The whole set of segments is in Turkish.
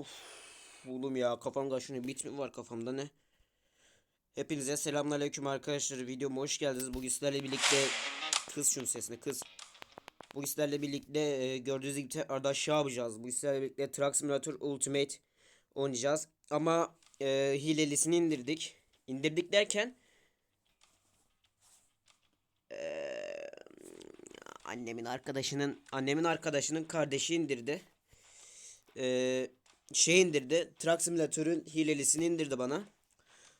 Of, oğlum ya kafam kaşınıyor. Bit mi var kafamda ne? Hepinize selamünaleyküm arkadaşlar. Videoma hoş geldiniz. Bugün sizlerle birlikte kız şunun sesini kız. Bugün sizlerle birlikte e, gördüğünüz gibi tekrardan aşağı yapacağız. Bugün sizlerle birlikte Truck Simulator Ultimate oynayacağız. Ama e, hilelisini indirdik. İndirdik derken e, annemin arkadaşının annemin arkadaşının kardeşi indirdi. Ee, şey indirdi. Truck Simulator'ın hilelisini indirdi bana.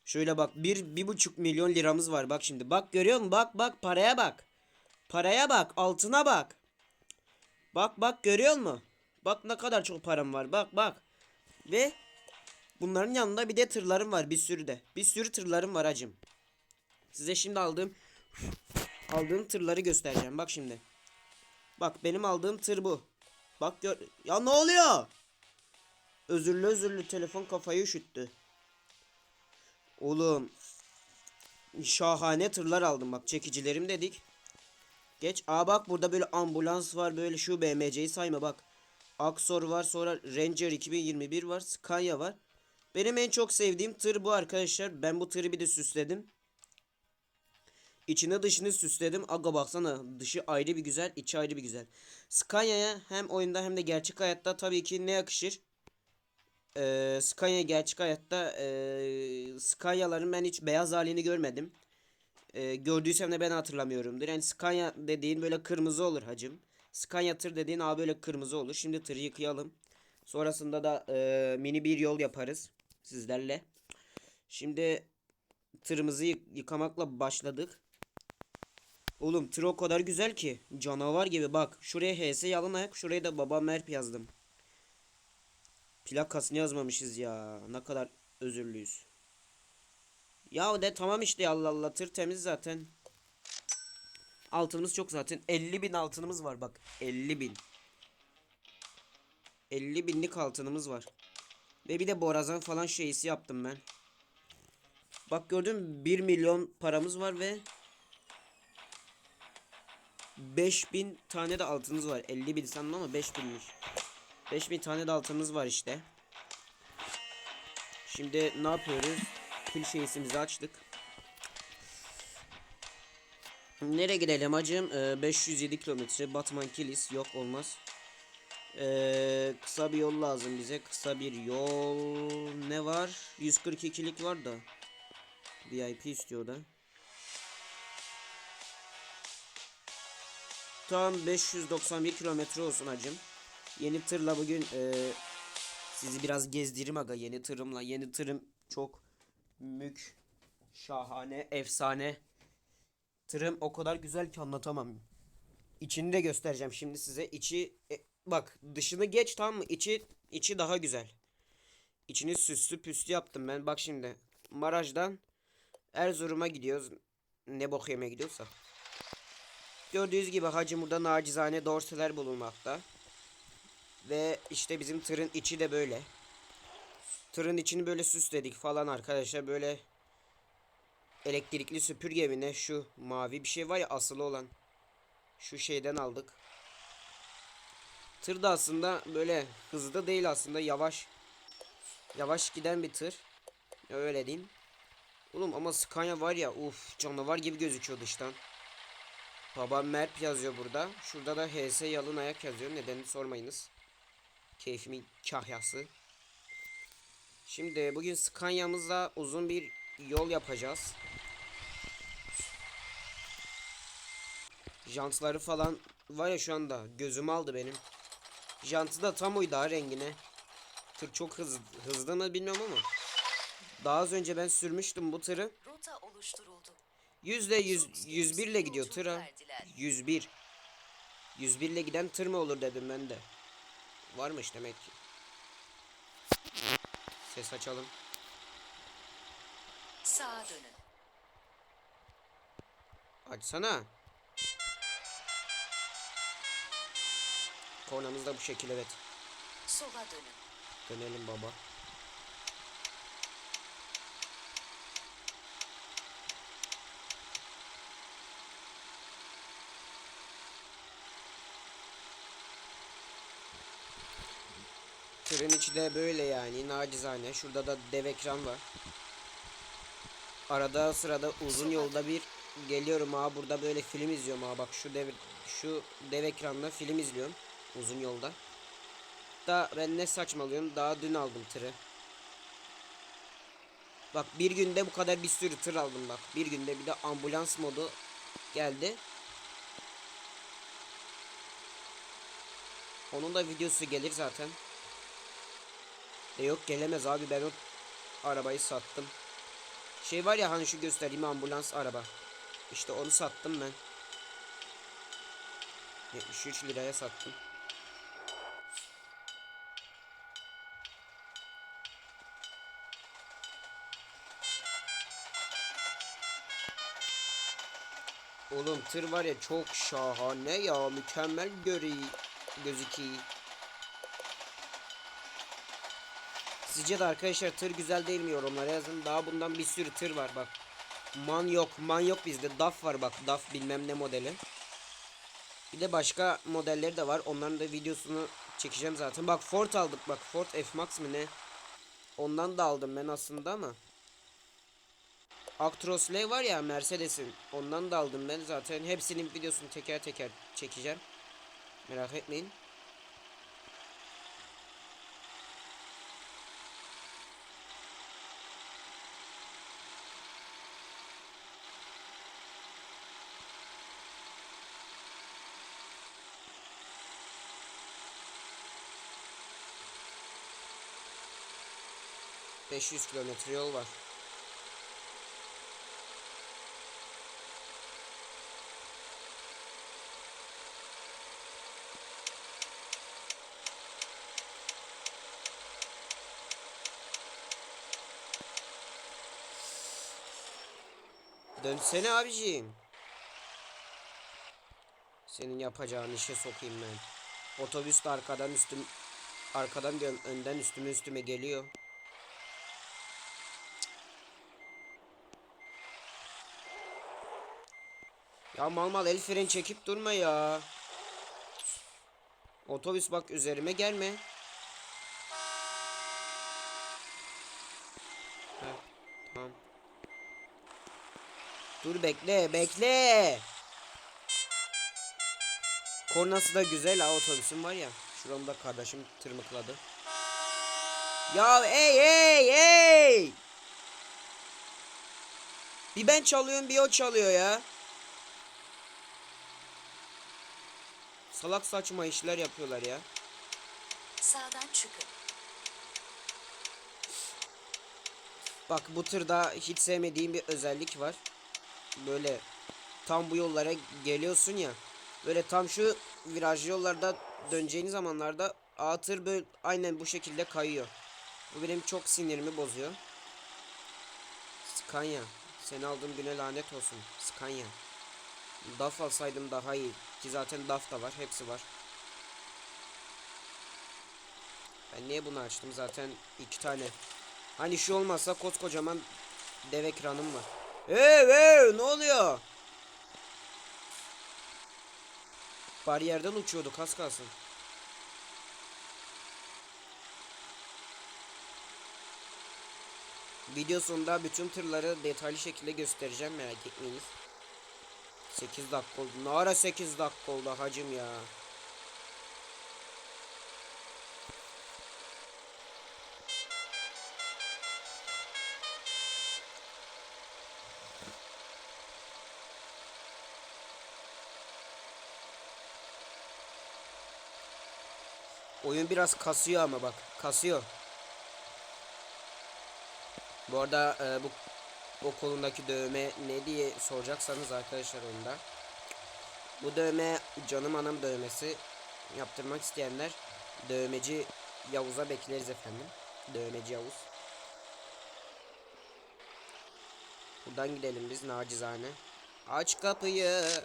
Şöyle bak bir, bir buçuk milyon liramız var bak şimdi. Bak görüyor musun? Bak bak paraya bak. Paraya bak altına bak. Bak bak görüyor musun? Bak ne kadar çok param var bak bak. Ve bunların yanında bir de tırlarım var bir sürü de. Bir sürü tırlarım var hacım. Size şimdi aldığım aldığım tırları göstereceğim bak şimdi. Bak benim aldığım tır bu. Bak gör. Ya ne oluyor? Özürlü özürlü telefon kafayı üşüttü. Oğlum. Şahane tırlar aldım bak çekicilerim dedik. Geç. Aa bak burada böyle ambulans var böyle şu BMC'yi sayma bak. Aksor var sonra Ranger 2021 var. Scania var. Benim en çok sevdiğim tır bu arkadaşlar. Ben bu tırı bir de süsledim. İçini dışını süsledim. Aga baksana dışı ayrı bir güzel, içi ayrı bir güzel. Scania'ya hem oyunda hem de gerçek hayatta tabii ki ne yakışır? Ee, Scania gerçek hayatta ee, Scania'ların ben hiç beyaz halini görmedim. Ee, gördüysem de ben hatırlamıyorumdur. Yani Scania dediğin böyle kırmızı olur hacım. Scania tır dediğin abi böyle kırmızı olur. Şimdi tırı yıkayalım. Sonrasında da ee, mini bir yol yaparız sizlerle. Şimdi tırımızı yık- yıkamakla başladık. Oğlum tır o kadar güzel ki. Canavar gibi bak. Şuraya HS yalın ayak. Şuraya da baba merp yazdım. Plakasını yazmamışız ya. Ne kadar özürlüyüz. Ya de tamam işte Allah Allah. Tır temiz zaten. Altınımız çok zaten. 50 bin altınımız var bak. 50 bin. 50 binlik altınımız var. Ve bir de borazan falan şeysi yaptım ben. Bak gördün mü? 1 milyon paramız var ve 5000 tane de altınız var. 50 bin sandım ama 5000'miş. 5000 tane de altınımız var işte. Şimdi ne yapıyoruz? Pil şeysimizi açtık. Nereye gidelim hacım? Ee, 507 kilometre. Batman Kilis. Yok olmaz. Ee, kısa bir yol lazım bize. Kısa bir yol. Ne var? 142'lik var da. VIP istiyor da. Tam 591 kilometre olsun hacım. Yeni tırla bugün e, sizi biraz gezdireyim aga yeni tırımla. Yeni tırım çok mük şahane efsane. Tırım o kadar güzel ki anlatamam. İçini de göstereceğim şimdi size. İçi e, bak dışını geç tamam mı? İçi içi daha güzel. İçini süslü püslü yaptım ben. Bak şimdi Maraj'dan Erzurum'a gidiyoruz. Ne bok yemeye gidiyorsa. Gördüğünüz gibi hacı burada nacizane dorseler bulunmakta. Ve işte bizim tırın içi de böyle. Tırın içini böyle süsledik falan arkadaşlar. Böyle elektrikli süpürge mi ne şu mavi bir şey var ya asılı olan. Şu şeyden aldık. Tır da aslında böyle hızlı değil aslında yavaş. Yavaş giden bir tır. Öyle diyeyim. Oğlum ama Scania var ya uf canavar gibi gözüküyor dıştan. Babam Merp yazıyor burada. Şurada da HS yalın ayak yazıyor. Nedenini sormayınız. Keyfimin kahyası. Şimdi bugün Scania'mızla uzun bir yol yapacağız. Jantları falan var ya şu anda gözüm aldı benim. Jantı da tam uydu ha rengine. Tır çok hızlı, hızlı mı bilmiyorum ama. Daha az önce ben sürmüştüm bu tırı. Rota oluşturuldu. Yüzde yüz, 101 ile gidiyor tır ha. 101. 101 ile giden tır mı olur dedim ben de. Varmış demek ki. Ses açalım. Sağa dönün. Açsana. Kornamız da bu şekilde evet. Sola dönün. Dönelim baba. Tırın içi de böyle yani nacizane. Şurada da dev ekran var. Arada sırada uzun yolda bir geliyorum ha burada böyle film izliyorum ha bak şu dev şu dev ekranda film izliyorum uzun yolda. Da ben ne saçmalıyorum daha dün aldım tırı. Bak bir günde bu kadar bir sürü tır aldım bak. Bir günde bir de ambulans modu geldi. Onun da videosu gelir zaten. E yok gelemez abi ben o arabayı sattım. Şey var ya hani şu gösterdiğim ambulans araba. İşte onu sattım ben. 73 liraya sattım. Oğlum tır var ya çok şahane ya mükemmel görü gözüküyor. Sizce de arkadaşlar tır güzel değil mi yorumlara yazın. Daha bundan bir sürü tır var bak. Man yok, man yok bizde. DAF var bak. DAF bilmem ne modeli. Bir de başka modelleri de var. Onların da videosunu çekeceğim zaten. Bak Ford aldık bak. Ford F-Max mı ne? Ondan da aldım ben aslında ama. Actros L var ya Mercedes'in. Ondan da aldım ben zaten. Hepsinin videosunu teker teker çekeceğim. Merak etmeyin. ...500 kilometre yol var. Dönsene abiciğim. Senin yapacağın işe sokayım ben. Otobüs de arkadan üstüm arkadan diyorum önden üstüme üstüme geliyor. Ya mal mal el fren çekip durma ya. Otobüs bak üzerime gelme. Dur bekle bekle. Kornası da güzel ha otobüsüm var ya. Şuramda kardeşim tırmıkladı. Ya ey ey ey. Bir ben çalıyorum bir o çalıyor ya. Salak saçma işler yapıyorlar ya. Sağdan çıkın. Bak bu tırda hiç sevmediğim bir özellik var. Böyle tam bu yollara geliyorsun ya. Böyle tam şu virajlı yollarda döneceğin zamanlarda A tır böyle aynen bu şekilde kayıyor. Bu benim çok sinirimi bozuyor. Scania. Seni aldığım güne lanet olsun. Scania. DAF alsaydım daha iyi. Ki zaten DAF da var. Hepsi var. Ben niye bunu açtım? Zaten iki tane. Hani şu olmazsa koskocaman dev ekranım var. Hey hey ne oluyor? Bariyerden uçuyorduk az kalsın. Video sonunda bütün tırları detaylı şekilde göstereceğim merak etmeyiniz. 8 dakika oldu. Ne ara 8 dakika oldu hacım ya. Oyun biraz kasıyor ama bak kasıyor. Bu arada e, bu o kolundaki dövme ne diye soracaksanız arkadaşlar onda. Bu dövme canım anam dövmesi. Yaptırmak isteyenler dövmeci Yavuz'a bekleriz efendim. Dövmeci Yavuz. Buradan gidelim biz nacizane. Aç kapıyı.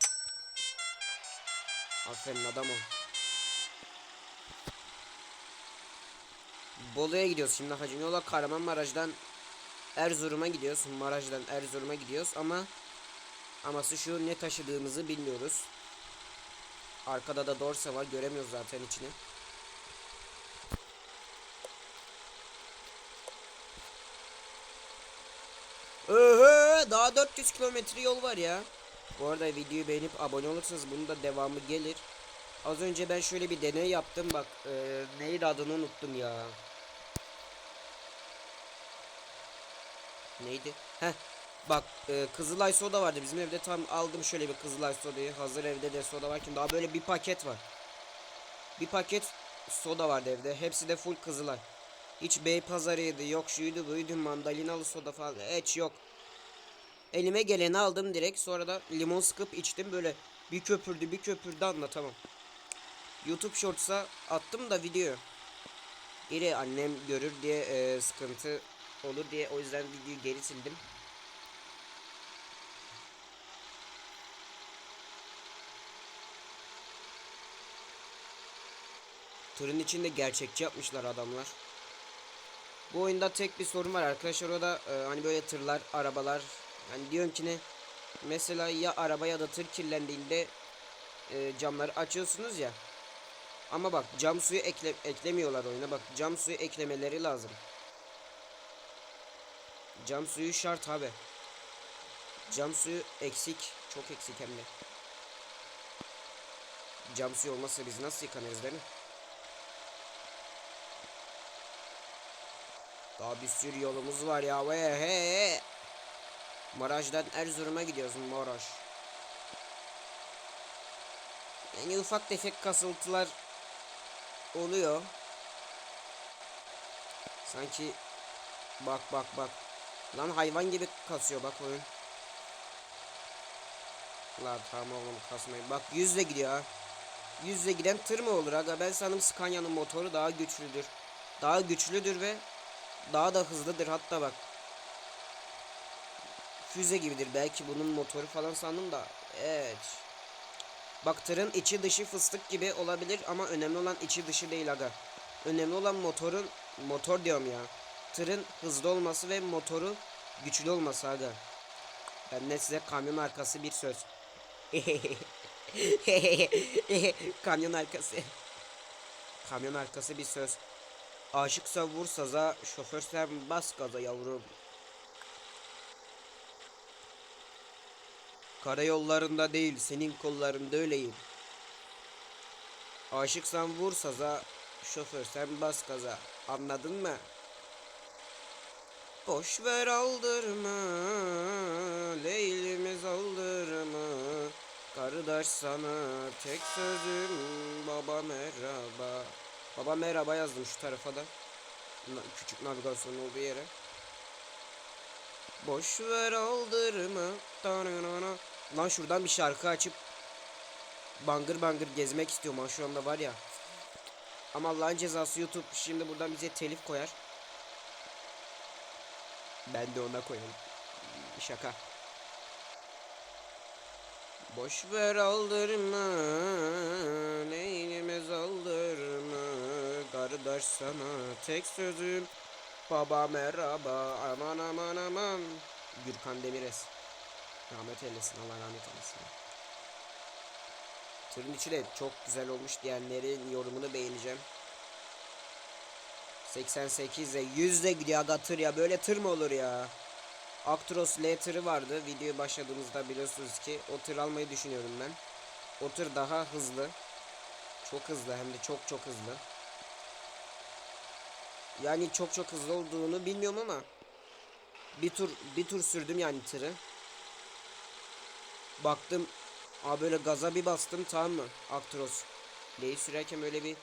Aferin adam o. Bolu'ya gidiyoruz şimdi hacım yola Kahramanmaraş'tan Erzurum'a gidiyoruz. Maraj'dan Erzurum'a gidiyoruz ama aması şu ne taşıdığımızı bilmiyoruz. Arkada da Dorsa var. Göremiyoruz zaten içini. Öhö, daha 400 kilometre yol var ya. Bu arada videoyu beğenip abone olursanız bunun da devamı gelir. Az önce ben şöyle bir deney yaptım bak. E, neydi adını unuttum ya. Neydi? Heh. Bak e, Kızılay soda vardı bizim evde tam aldım şöyle bir Kızılay sodayı. Hazır evde de soda varken daha böyle bir paket var. Bir paket soda vardı evde. Hepsi de full Kızılay. Hiç bey pazarıydı yok şuydu buydu mandalinalı soda falan hiç yok. Elime geleni aldım direkt sonra da limon sıkıp içtim böyle bir köpürdü bir köpürdü anlatamam. YouTube Shorts'a attım da video. Geri annem görür diye e, sıkıntı olur diye o yüzden videoyu geri sildim. Tırın içinde gerçekçi yapmışlar adamlar. Bu oyunda tek bir sorun var arkadaşlar o da e, hani böyle tırlar, arabalar hani diyorum ki ne mesela ya araba ya da tır kirlendiğinde e, camları açıyorsunuz ya ama bak cam suyu ekle, eklemiyorlar oyuna bak cam suyu eklemeleri lazım. Cam suyu şart abi. Cam suyu eksik. Çok eksik hem de. Cam suyu olmazsa biz nasıl yıkanırız değil mi? Daha bir sürü yolumuz var ya. Ve he. Maraş'tan Erzurum'a gidiyoruz Maraş. Yani ufak tefek kasıltılar oluyor. Sanki bak bak bak. Lan hayvan gibi kasıyor bak oyun. La tamam oğlum kasmayın. Bak yüzle gidiyor ha. Yüzle giden tır mı olur aga? Ben sanırım Scania'nın motoru daha güçlüdür. Daha güçlüdür ve daha da hızlıdır hatta bak. Füze gibidir belki bunun motoru falan sandım da. Evet. Bak tırın içi dışı fıstık gibi olabilir ama önemli olan içi dışı değil aga. Önemli olan motorun motor diyorum ya. Tırın hızlı olması ve motoru güçlü olması aga. Ben de size kamyon arkası bir söz. kamyon arkası. Kamyon arkası bir söz. Aşıksa vur saza, şoförsen bas gaza yavrum. Karayollarında değil, senin kollarında öyleyim. Aşıksan vur saza, şoförsen bas gaza. Anladın mı? Boş ver aldırma, Leylimiz aldırma. Kardeş sana tek sözüm baba merhaba. Baba merhaba yazdım şu tarafa da. Küçük navigasyon olduğu yere. Boş ver aldırma. Tanana. Lan şuradan bir şarkı açıp bangır bangır gezmek istiyorum ha şu anda var ya. Ama Allah'ın cezası YouTube şimdi buradan bize telif koyar. Ben de ona koyarım. Şaka. Boş ver aldırma, neynimiz aldırma. Kardeş sana tek sözüm, baba merhaba, aman aman aman. Gürkan Demirez. Rahmet eylesin, Allah rahmet eylesin. Tırın içi de çok güzel olmuş diyenlerin yorumunu beğeneceğim. 88 ile 100 ile gidiyor aga tır ya böyle tır mı olur ya? Actros L tırı vardı. Videoya başladığımızda biliyorsunuz ki o tır almayı düşünüyorum ben. O tır daha hızlı. Çok hızlı hem de çok çok hızlı. Yani çok çok hızlı olduğunu bilmiyorum ama bir tur bir tur sürdüm yani tırı. Baktım Aa böyle gaza bir bastım tamam mı? Actros. L'yi sürerken böyle bir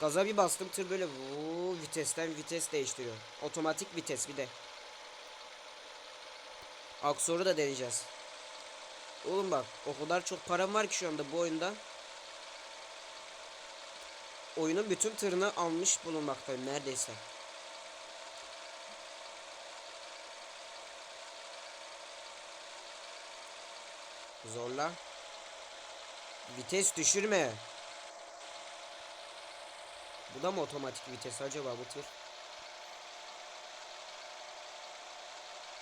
gaza bir bastım tır böyle vuu, vitesten vites değiştiriyor. Otomatik vites bir de. Aksor'u da deneyeceğiz. Oğlum bak o kadar çok param var ki şu anda bu oyunda. Oyunun bütün tırını almış bulunmaktayım neredeyse. Zorla. Vites düşürme. Bu da mı otomatik vites acaba bu tır?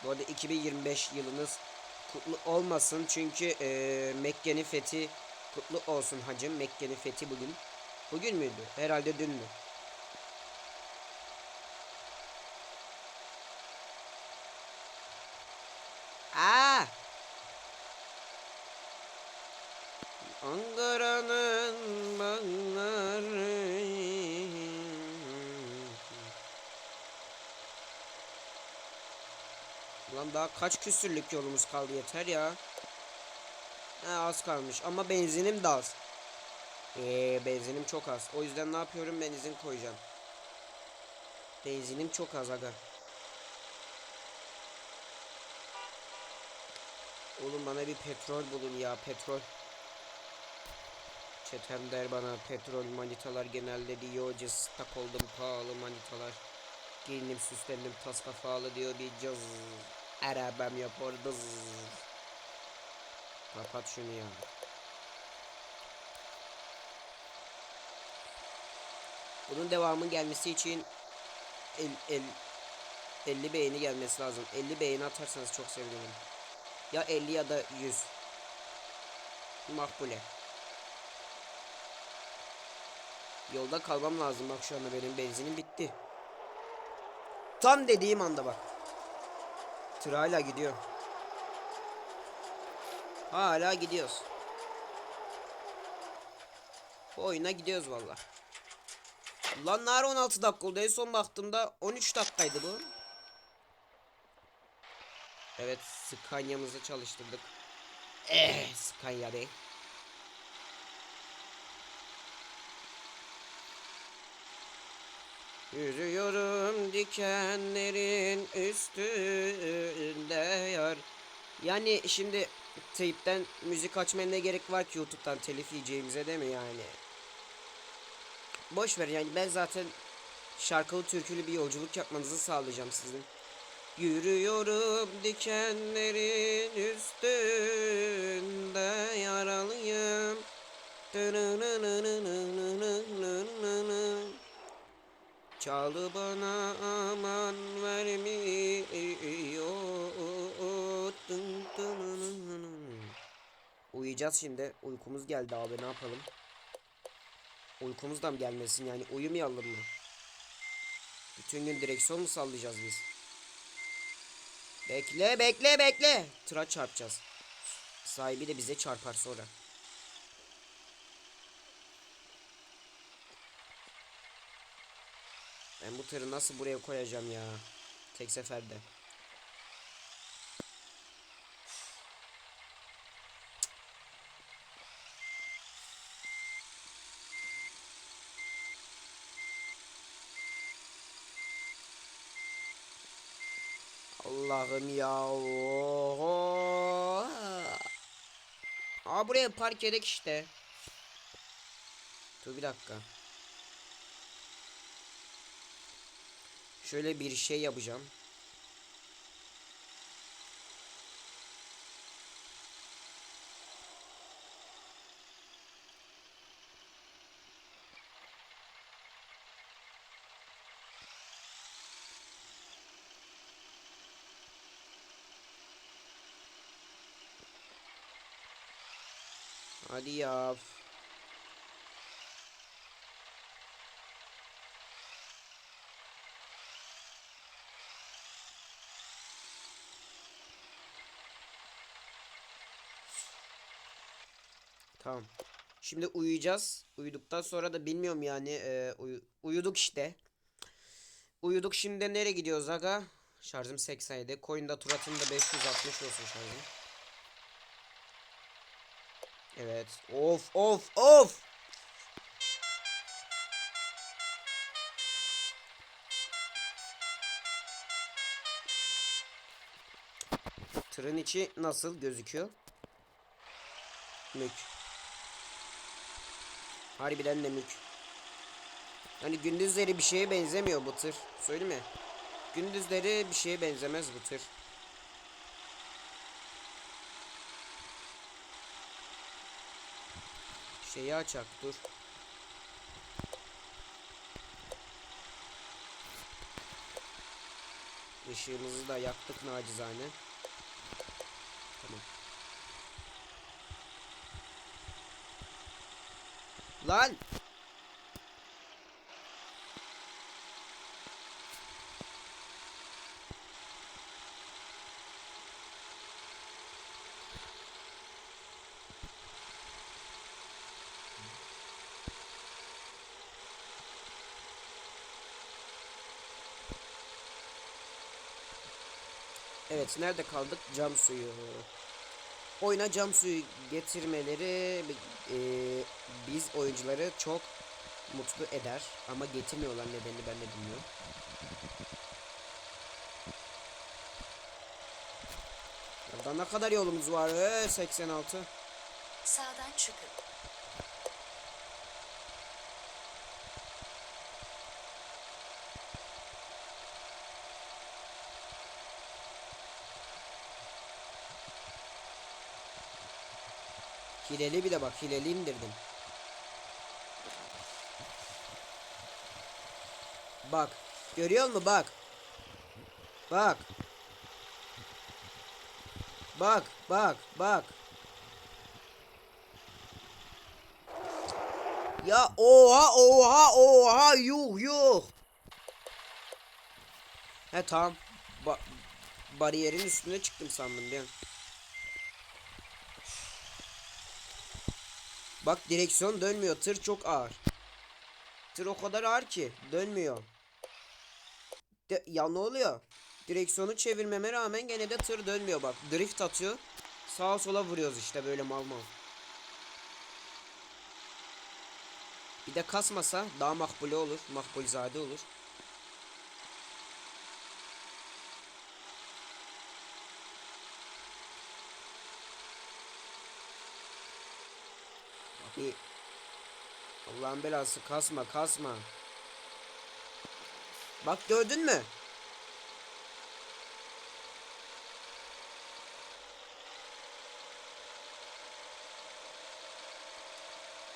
Bu arada 2025 yılınız kutlu olmasın çünkü eee Mekke'nin fethi kutlu olsun hacım. Mekke'nin fethi bugün. Bugün müydü? Herhalde dün mü? Aa! Ankara'nın bağları Lan daha kaç küsürlük yolumuz kaldı yeter ya. Ha, az kalmış ama benzinim de az. Ee, benzinim çok az. O yüzden ne yapıyorum benzin koyacağım. Benzinim çok az aga. Oğlum bana bir petrol bulun ya petrol. Çetem der bana petrol manitalar genelde diyor cıstak oldum pahalı manitalar. Giyinim süslendim tas kafalı diyor bir cız. Arabam yapar dız. Kapat şunu ya. Bunun devamı gelmesi için el, el, 50 beğeni gelmesi lazım. 50 beğeni atarsanız çok sevinirim. Ya 50 ya da 100. Makbule. Yolda kalmam lazım bak şu anda benim benzinim bitti. Tam dediğim anda bak. Tır hala gidiyor. Hala gidiyoruz. Bu oyuna gidiyoruz valla. Lan nar 16 dakika oldu. En son baktığımda 13 dakikaydı bu. Evet Scania'mızı çalıştırdık. Eh Scania Bey. Yürüyorum dikenlerin üstünde yar. Yani şimdi teypten müzik açmaya ne gerek var ki YouTube'dan telif yiyeceğimize değil mi yani? Boş ver yani ben zaten şarkılı türkülü bir yolculuk yapmanızı sağlayacağım sizin. Yürüyorum dikenlerin üstünde yaralıyım. Çalı bana aman vermiyor. Uyuyacağız şimdi. Uykumuz geldi abi ne yapalım? Uykumuz da mı gelmesin yani uyumayalım mı? Bütün gün direksiyon mu sallayacağız biz? Bekle bekle bekle. Tıra çarpacağız. Sahibi de bize çarpar sonra. Ben bu tırı nasıl buraya koyacağım ya? Tek seferde. Allah'ım ya. Oho. Aa buraya park edek işte. Dur bir dakika. Şöyle bir şey yapacağım. Hadi ya. Tamam. Şimdi uyuyacağız. Uyuduktan sonra da bilmiyorum yani e, uyu- uyuduk işte. Uyuduk şimdi nereye gidiyoruz aga? Şarjım 87. Coin'da Turat'ın da 560 olsun şarjım. Evet. Of of of. Tırın içi nasıl gözüküyor? Mük. Harbiden de mük. Hani gündüzleri bir şeye benzemiyor bu tır. Söyleyeyim mi? Gündüzleri bir şeye benzemez bu tır. Şeyi açak dur. Işığımızı da yaktık nacizane. Lan. Evet nerede kaldık? Cam suyu. Oyuna cam suyu getirmeleri e, biz oyuncuları çok mutlu eder. Ama getirmiyorlar nedenini ben de bilmiyorum. Burada ne kadar yolumuz var? Ee, 86. Sağdan çıkın. Hileli bir de bak hileli indirdim. Bak. Görüyor musun bak. Bak. Bak bak bak. Ya oha oha oha yuh yuh. He tamam. Ba bariyerin üstüne çıktım sandım bir an. Bak direksiyon dönmüyor. Tır çok ağır. Tır o kadar ağır ki dönmüyor. De, ya ne oluyor? Direksiyonu çevirmeme rağmen gene de tır dönmüyor bak. Drift atıyor. Sağa sola vuruyoruz işte böyle mal mal. Bir de kasmasa daha makbule olur. Makbulzade olur. Bir Allah'ın belası kasma kasma. Bak gördün mü?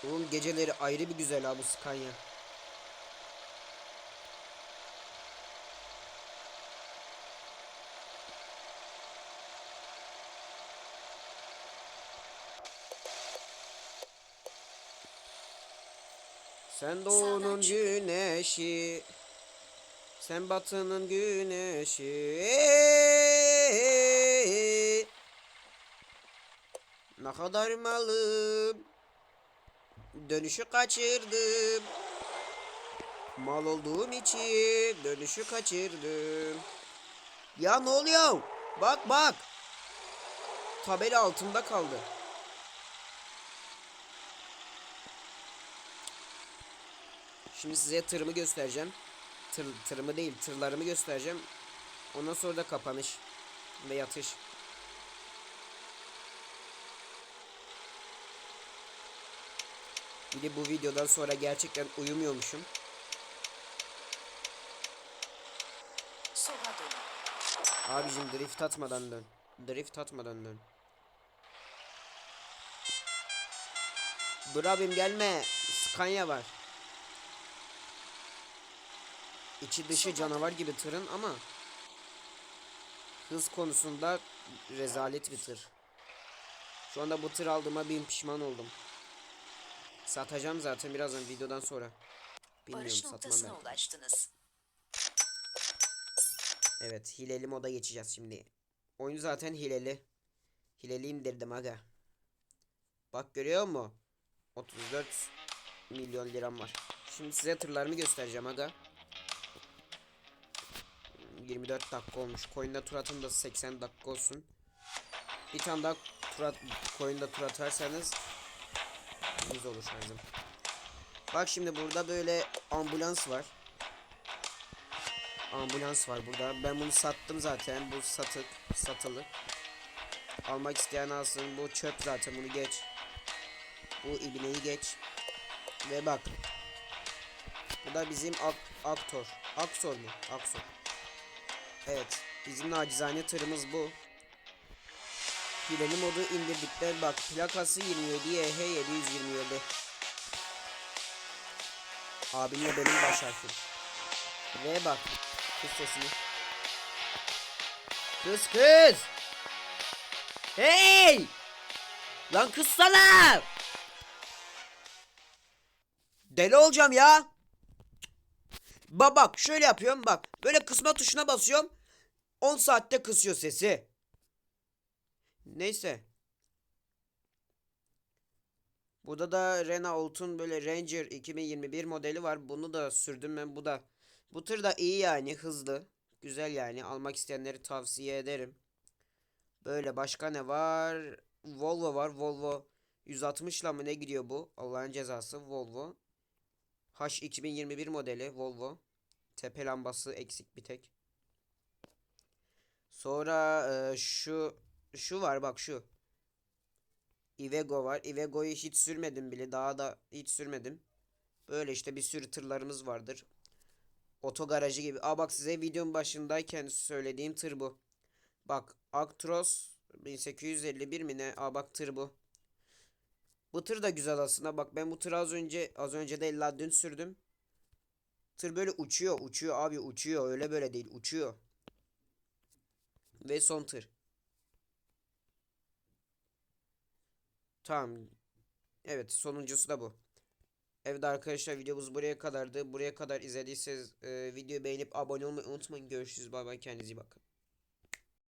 Oğlum geceleri ayrı bir güzel ha bu Scania. Sen doğunun güneşi Sen batının güneşi. Ne kadar malım Dönüşü kaçırdım. Mal olduğum için dönüşü kaçırdım. Ya ne oluyor? Bak bak. Tabela altında kaldı Şimdi size tırımı göstereceğim. Tır, tırımı değil, tırlarımı göstereceğim. Ondan sonra da kapanış ve yatış. Bir de bu videodan sonra gerçekten uyumuyormuşum. Abicim drift atmadan dön. Drift atmadan dön. Dur abim gelme. Scania var. İçi dışı canavar gibi tırın ama hız konusunda rezalet bir tır. Şu anda bu tır aldığıma bin pişman oldum. Satacağım zaten birazdan videodan sonra. Bilmiyorum Barış satmam noktasına belki. ulaştınız. Evet hileli moda geçeceğiz şimdi. Oyun zaten hileli. Hileli indirdim aga. Bak görüyor musun? 34 milyon liram var. Şimdi size tırlarımı göstereceğim aga. 24 dakika olmuş. Coin'de tur atın da 80 dakika olsun. Bir tane daha tur at, coin'de tur atarsanız 100 olur şarjım. Bak şimdi burada böyle ambulans var ambulans var burada. Ben bunu sattım zaten. Bu satık, satılı. Almak isteyen alsın. Bu çöp zaten. Bunu geç. Bu ibneyi geç. Ve bak. Bu da bizim ak aktör. Aksor mu? Aksor. Evet. Bizim nacizane tırımız bu. Hileli modu indirdikten bak plakası 27 YH 727. Abimle benim baş harfim. Ve bak kız sesini. Kız kız. Hey! Lan kızsana! Deli olacağım ya. Bak bak şöyle yapıyorum bak. Böyle kısma tuşuna basıyorum. 10 saatte kısıyor sesi. Neyse. Burada da Renault'un böyle Ranger 2021 modeli var. Bunu da sürdüm ben. Bu da bu tır da iyi yani hızlı. Güzel yani. Almak isteyenleri tavsiye ederim. Böyle başka ne var? Volvo var. Volvo 160 ile mı ne gidiyor bu? Allah'ın cezası Volvo. H 2021 modeli Volvo. Tepe lambası eksik bir tek. Sonra e, şu şu var bak şu. Iveco var. Iveco'yu hiç sürmedim bile. Daha da hiç sürmedim. Böyle işte bir sürü tırlarımız vardır. Otogarajı gibi. Aa bak size videonun başındayken söylediğim tır bu. Bak Actros 1851 mi ne? Aa bak tır bu. Bu tır da güzel aslında. Bak ben bu tırı az önce az önce de illa dün sürdüm. Tır böyle uçuyor, uçuyor abi uçuyor. Öyle böyle değil, uçuyor. Ve son tır. Tamam. Evet, sonuncusu da bu. Evet arkadaşlar videomuz buraya kadardı. Buraya kadar izlediyseniz e, videoyu beğenip abone olmayı unutmayın. Görüşürüz. Bay bay. Kendinize iyi bakın.